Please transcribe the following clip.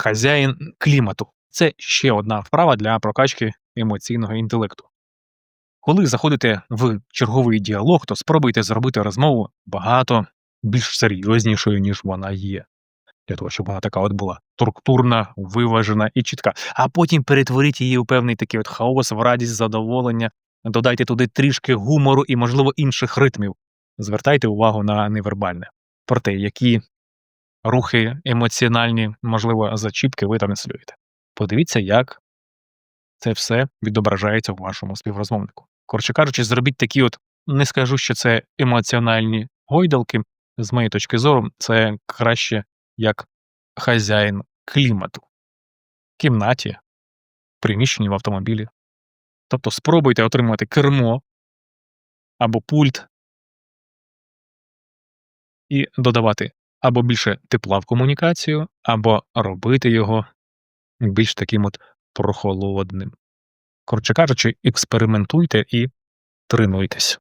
хазяїн клімату. Це ще одна вправа для прокачки емоційного інтелекту. Коли заходите в черговий діалог, то спробуйте зробити розмову багато більш серйознішою, ніж вона є. Для того, щоб вона така от була структурна, виважена і чітка. А потім перетворіть її у певний такий от хаос, в радість, задоволення, додайте туди трішки гумору і, можливо, інших ритмів. Звертайте увагу на невербальне. Про те, які рухи емоціональні, можливо, зачіпки ви транслюєте. Подивіться, як це все відображається в вашому співрозмовнику. Коротше кажучи, зробіть такі от, не скажу, що це емоціональні гойдалки. З моєї точки зору, це краще як хазяїн клімату в кімнаті, в приміщенні в автомобілі. Тобто спробуйте отримати кермо або пульт і додавати або більше тепла в комунікацію, або робити його більш таким от прохолодним. Коротше кажучи, експериментуйте і тренуйтесь.